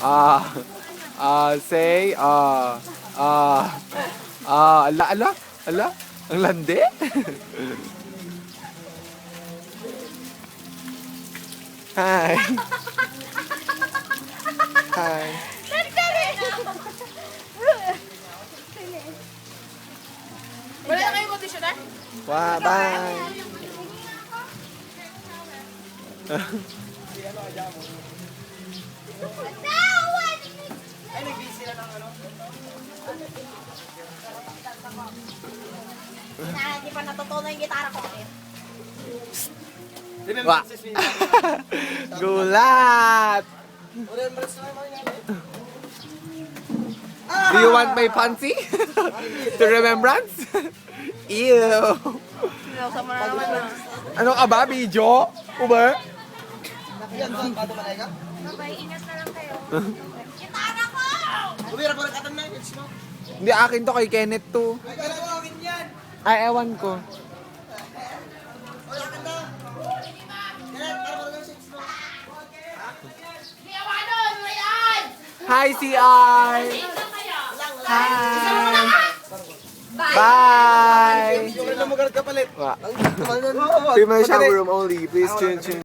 Ah, ah, say, ah, ah, ah, ala, ala, ala, ang landi. Hi. Hi. Wala na kayong conditioner? Wow, bye. Na, hindi pa natutunan yung gitara ko. Wa. Gulat. Do you want my pansy? to remembrance? Ew. Sinausa mo na naman na. Ano ka ba, video? Uber? Babay, ingat na lang kayo. Gitara ko! Hindi, akin to kay Kenneth to. Ay, ewan ko. Hi, CR! Hi! Bye! Yung. Wa. Ang Female shower room only. Please tune.